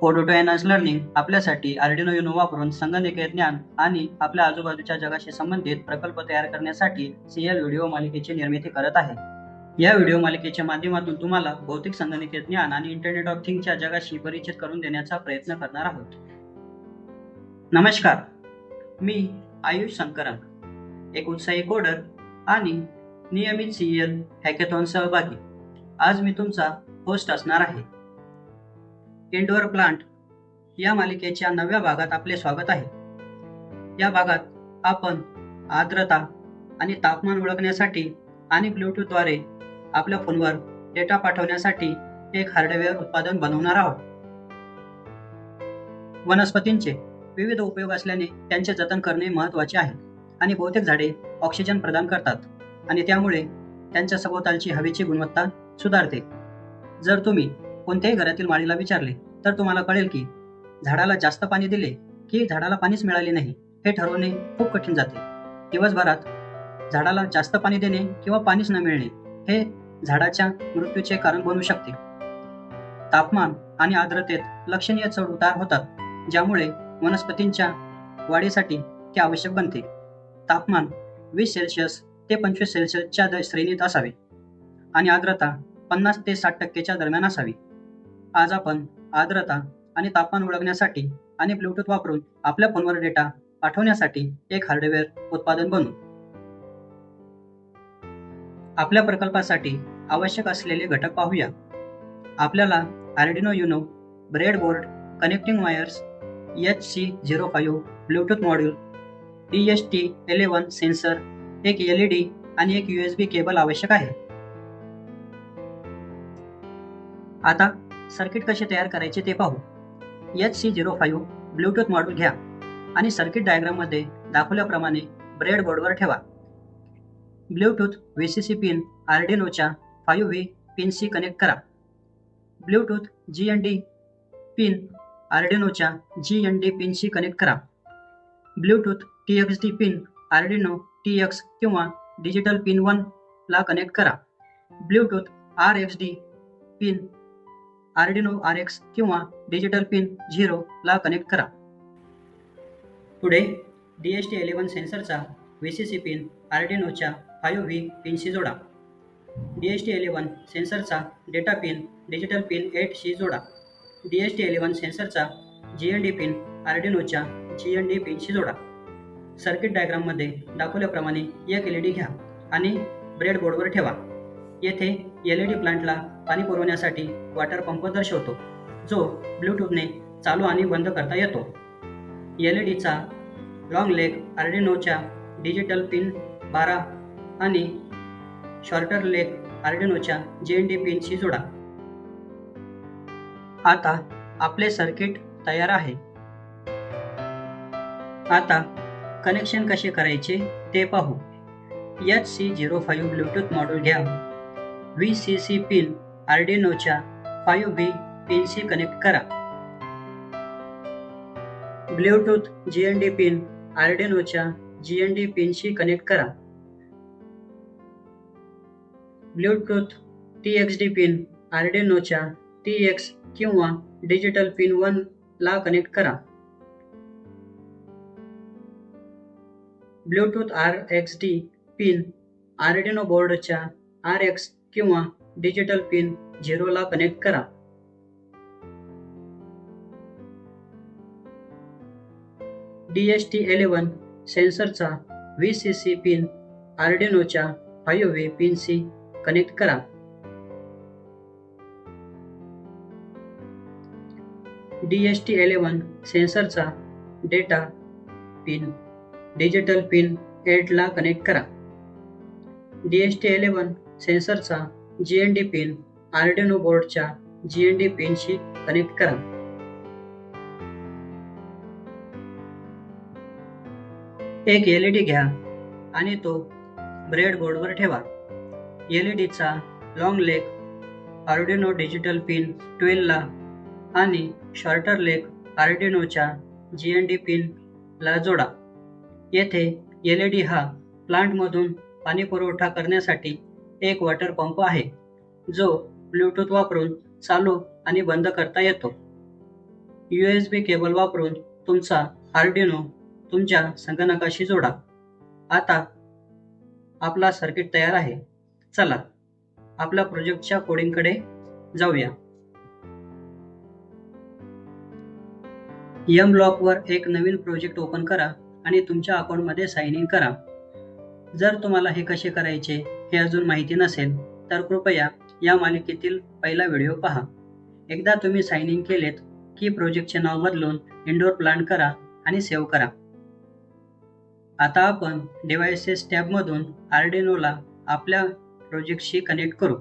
Photo to enhance learning आपल्यासाठी Arduino Uno वापरून संगणकीय ज्ञान आणि आपल्या आजूबाजूच्या जगाशी संबंधित प्रकल्प तयार करण्यासाठी सीएल व्हिडिओ मालिकेची निर्मिती करत आहे. या व्हिडिओ मालिकेच्या माध्यमातून तुम्हाला भौतिक संगणकीय ज्ञान आणि इंटरनेट ऑफ थिंगच्या जगाशी परिचित करून देण्याचा प्रयत्न करणार आहोत. नमस्कार मी आयुष शंकरंग एक उत्साही कोडर आणि नियमित सीएल हॅकेथॉन सहभागी. आज मी तुमचा होस्ट असणार आहे. इंडोअर प्लांट या मालिकेच्या नव्या भागात आपले स्वागत आहे. या भागात आपण आर्द्रता आणि तापमान ओळखण्यासाठी आणि ब्लूटूथद्वारे आपल्या फोनवर डेटा पाठवण्यासाठी एक हार्डवेअर उत्पादन बनवणार आहोत. वनस्पतींचे विविध उपयोग असल्याने त्यांचे जतन करणे महत्त्वाचे आहे आणि बहुतेक झाडे ऑक्सिजन प्रदान करतात आणि त्यामुळे त्यांच्या सभोवतालची हवेची गुणवत्ता सुधारते. जर तुम्ही कोणत्याही घरातील माळीला विचारले तर तुम्हाला कळेल की झाडाला जास्त पाणी दिले की झाडाला पाणीच मिळाले नाही हे ठरवणे खूप कठीण जाते. दिवसभरात झाडाला जास्त पाणी देणे किंवा पाणीच न मिळणे हे झाडाच्या मृत्यूचे कारण बनू शकते. तापमान आणि आर्द्रतेत लक्षणीय चढ उतार होतात ज्यामुळे वनस्पतींच्या वाढीसाठी ते आवश्यक बनते. तापमान वीस सेल्सिअस ते पंचवीस सेल्सिअसच्या श्रेणीत असावे आणि आर्द्रता पन्नास ते साठ टक्केच्या दरम्यान असावी. आज आपण आर्द्रता आणि तापमान ओळखण्यासाठी आणि ब्लूटूथ वापरून आपल्या फोनवर डेटा पाठवण्यासाठी एक हार्डवेअर उत्पादन बनवू. आपल्या प्रकल्पासाठी आवश्यक असलेले घटक पाहूया. आपल्याला Arduino Uno breadboard connecting wires H C zero five Bluetooth module D S T eleven sensor एक एल ई डी आणि एक यू एस बी केबल आवश्यक आहे. आता सर्किट कसे तयार करायचे ते पाहू. H C zero five Bluetooth module घ्या आणि सर्किट डायग्राममध्ये दाखवल्याप्रमाणे ब्रेडबोर्डवर ठेवा. Bluetooth V C C pin आर्डिनोच्या five V पिनशी कनेक्ट करा. Bluetooth G N D pin आर्डिनोच्या G N D पिनशी कनेक्ट करा. Bluetooth T X D pin Arduino T X किंवा डिजिटल पिन वनला कनेक्ट करा. Bluetooth R X D pin Arduino R X किंवा digital pin zero ला connect करा. पुढे D S T eleven सेन्सरचा व्ही सी सी पिन आरडिनोच्या five V पिनशी जोडा. डी एस टी इलेवन सेन्सरचा डेटा पिन डिजिटल पिन एटशी जोडा. डी एस टी इलेवन सेन्सरचा जी एन डी पिन आर्डिनोच्या जी एन डी पिनशी जोडा. सर्किट डायग्राममध्ये दाखवल्याप्रमाणे एक एल ई डी घ्या आणि ब्रेडबोर्डवर ठेवा. येथे एल ई डी प्लांटला पाणी पुरवण्यासाठी वॉटर पंप दर्शवतो जो ब्लूटूथने चालू आणि बंद करता येतो. एल ई डीचा लॉंग लेग आर्डिनोच्या डिजिटल पिन बारा आणि शॉर्टर लेग आर्डिनोच्या जे एन डी पिनशी जोडा. आता आपले सर्किट तयार आहे. आता कनेक्शन कसे करायचे ते पाहू. H C zero five Bluetooth module घ्या. व्ही सी सी पिन आर्डिनोच्या फाईव्ह बी पिनशी कनेक्ट करा. Bluetooth G N D pin आर्डिनोच्या G N D पिनशी कनेक्ट करा. Bluetooth T X D pin आर्डिनोच्या T X किंवा डिजिटल पिन वन ला connect करा. Bluetooth R X D pin Arduino बोर्डच्या R X किंवा digital pin झिरोला connect करा. D S T eleven सेन्सरचा व्ही सी सी पिन आर्डिनोच्या फाईव्ह व्ही पिनशी कनेक्ट करा. डी एस टी इलेवन सेन्सरचा डेटा पिन डिजिटल पिन एटला कनेक्ट करा. डी एस टी इलेवन सेन्सरचा G N D pin Arduino बोर्डच्या जी एन डी पिनशी कनेक्ट करा. एक एल ई डी घ्या आणि तो ब्रेडबोर्डवर ठेवा. एल ई डीचा long leg Arduino digital pin ट्वेलला आणि शॉर्टर लेग आर्डिनोच्या जी एन डी पिनला जोडा. येथे एल ई डी हा प्लांटमधून पाणी पुरवठा करण्यासाठी एक वॉटर पंप आहे जो ब्लूटूथ वापरून चालू आणि बंद करता येतो. यू एस बी केबल वापरून तुमचा आर्डिनो तुमच्या संगणकाशी जोडा. आता आपला सर्किट तयार आहे. चला आपल्या प्रोजेक्टच्या कोडिंगकडे जाऊया. यम ब्लॉकवर एक नवीन प्रोजेक्ट ओपन करा आणि तुमच्या अकाउंटमध्ये साइन इन करा. जर तुम्हाला हे कसे करायचे हे अजून माहिती नसेल तर कृपया या मालिकेतील पहिला व्हिडिओ पहा. एकदा तुम्ही साइन इन केलेत की प्रोजेक्टचे नाव बदलून इंडोर प्लांट करा आणि सेव्ह करा. आता आपण डिव्हायसेस टॅबमधून आर्डिनोला आपल्या प्रोजेक्टशी कनेक्ट करू.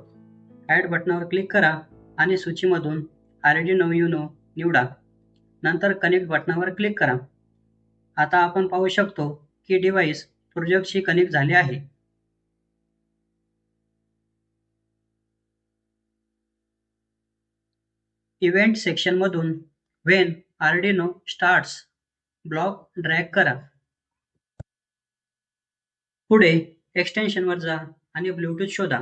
ॲड बटनावर क्लिक करा आणि सूचीमधून आर्डिनो युनो निवडा. नंतर कनेक्ट बटनावर क्लिक करा. आता आपण पाहू शकतो की डिव्हाइस प्रोजेक्टशी कनेक्ट झाले आहे. Event सेक्शनमधून when Arduino starts block drag करा. पुढे एक्सटेन्शनवर जा आणि ब्लूटूथ शोधा.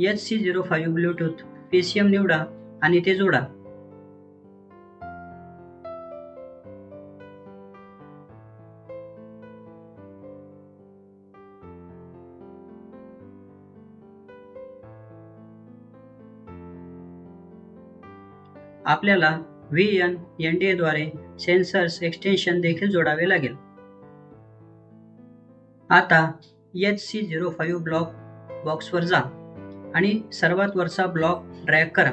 H C zero five Bluetooth P C M निवडा आणि ते जोडा. आपल्याला व्ही एन एन डी एद्वारे सेन्सर्स एक्सटेन्शन देखील जोडावे लागेल. आता H C zero five block बॉक्सवर जा आणि सर्वात वरचा ब्लॉक ड्रॅग करा.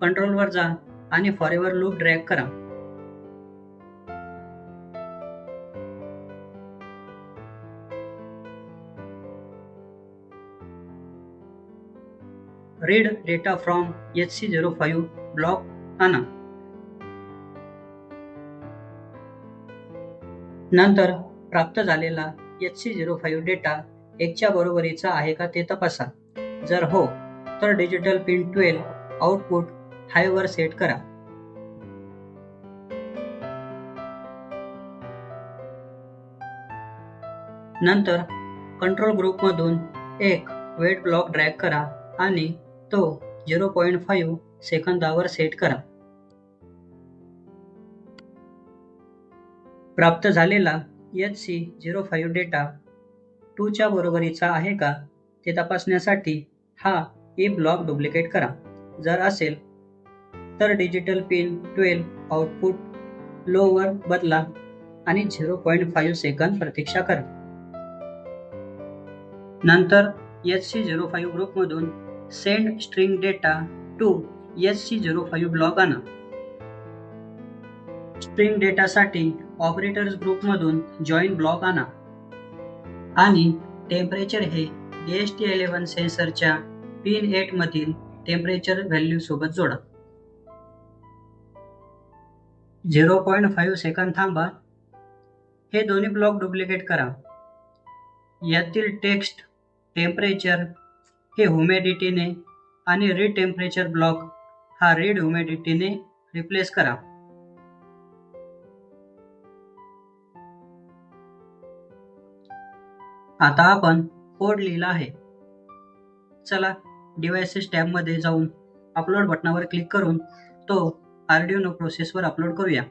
कंट्रोलवर जा आणि फॉरेवर लूप ड्रॅग करा. Read data from H C zero five block आणा. नंतर प्राप्त झालेला H C zero five data एकच्या बरोबरीचा आहे का ते तपासा. जर हो तर डिजिटल पिन ट्वेल्व आउटपुट हायवर सेट करा. नंतर कंट्रोल ग्रुपमधून एक वेट ब्लॉक ड्रॅग करा आणि तो झिरो पॉईंट फाईव्ह सेकंदावर सेट करा. प्राप्त झालेला H C zero five data टूच्या बरोबरीचा आहे का? ते तपासण्यासाठी हा ई ब्लॉक डुप्लिकेट करा. जर असेल तर डिजिटल पिन ट्वेल्व आउटपुट लोवर बदला आणि झिरो पॉईंट फाईव्ह सेकंद प्रतीक्षा करा. नंतर एच सी झिरो फाईव्ह ग्रुपमधून send string data to S C zero five block आणा. स्ट्रिंग डेटासाठी ऑपरेटर्स ग्रुपमधून जॉईन ब्लॉक आणा. आणि टेम्परेचर हे डी एस टी इलेव्हन सेन्सरच्या पिन एट मधील टेम्परेचर व्हॅल्यू सोबत जोडा. झिरो पॉईंट फाईव्ह सेकंद थांबा. हे दोन्ही ब्लॉक डुप्लिकेट करा. यातील टेक्स्ट टेम्परेचर हे ह्युमिडिटीने आणि रीड ब्लॉक हा रेड ह्युमिडिटीने रिप्लेस करा. आता आपण कोड लिहिला आहे. चला डिव्हायसेस टॅबमध्ये जाऊन अपलोड बटनावर क्लिक करून तो आरडिओनो प्रोसेसवर अपलोड करूया.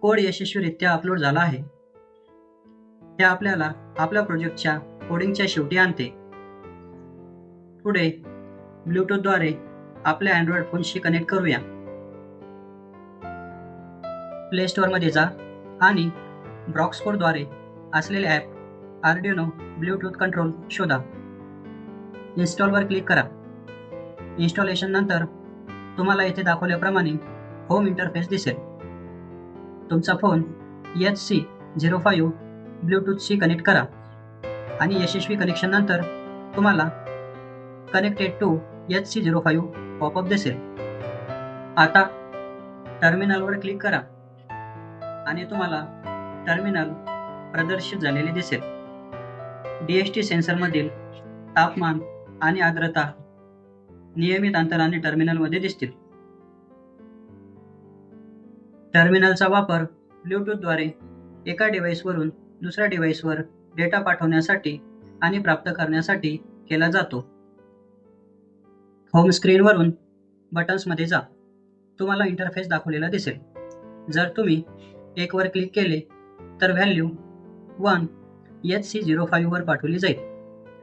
कोड यशस्वीरित्या अपलोड झाला आहे. हे आपल्याला आपल्या प्रोजेक्टच्या कोडिंगच्या शेवटी आणते. पुढे ब्लूटूथद्वारे आपल्या अँड्रॉइड फोनशी कनेक्ट करूया. प्ले स्टोअरमध्ये जा आणि ब्रॉक्सकोडद्वारे असलेले ॲप आर्डिओनो ब्लूटूथ कंट्रोल शोधा. इन्स्टॉलवर क्लिक करा. इन्स्टॉलेशन नंतर तुम्हाला येथे दाखवल्याप्रमाणे होम इंटरफेस दिसेल. तुमचा phone H C zero five ब्लूटूथशी connect करा आणि यशस्वी कनेक्शन नंतर तुम्हाला connected to H C zero five popup दिसेल. आता टर्मिनलवर क्लिक करा आणि तुम्हाला टर्मिनल प्रदर्शित झालेले दिसेल. डी एस टी सेन्सरमधील तापमान आणि आर्द्रता नियमित अंतराने टर्मिनलमध्ये दिसतील. टर्मिनलचा वापर ब्लूटूथद्वारे एका डिव्हाइसवरून दुसऱ्या डिव्हाइसवर डेटा पाठवण्यासाठी आणि प्राप्त करण्यासाठी केला जातो. होम स्क्रीनवरून बटन्समध्ये जा. तुम्हाला इंटरफेस दाखवलेला दिसेल. जर तुम्ही एकवर क्लिक केले तर value one H C zero फाईव्हवर पाठवली जाईल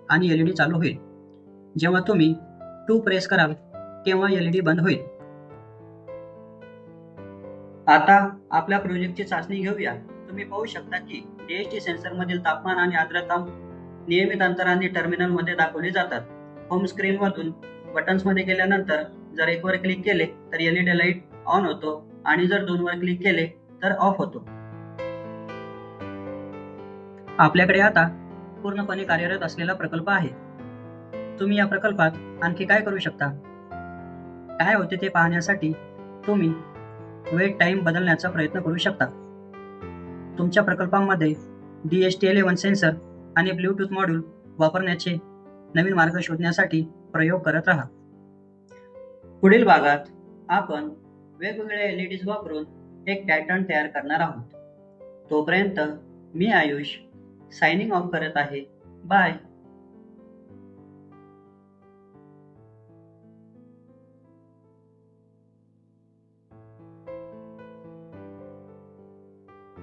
आणि एल ई डी चालू होईल. जेव्हा तुम्ही टू प्रेस कराल तेव्हा एल ई डी बंद होईल. आता आपल्या प्रोजेक्टची चाचणी घेऊया. तुम्ही पाहू शकता की टी सेन्सरमधील तापमान आणि आर्द्रता नियमित अंतराने टर्मिनलमध्ये दाखवले जातात. होम स्क्रीनमधून बटन्समध्ये गेल्यानंतर जर एकवर क्लिक केले तर एलईडी लाइट ऑन होतो आणि जर दोनवर क्लिक केले तर ऑफ होतो. आपल्याकडे आता पूर्णपणे कार्यरत असलेला प्रकल्प आहे. तुम्ही या प्रकल्पात आणखी काय करू शकता? काय होते ते पाहण्यासाठी तुम्ही वेट टाइम बदलण्याचा प्रयत्न करू शकता. तुमच्या प्रकल्पांमध्ये D S T eleven sensor आणि ब्लूटूथ मॉड्यूल वापरण्याचे नवीन मार्ग शोधण्यासाठी प्रयोग करत राहा. पुढील भागात आपण वेगवेगळ्या एल ई डीज वापरून एक पॅटर्न तयार करणार आहोत. तोपर्यंत मी आयुष सायनिंग ऑफ करत आहे. बाय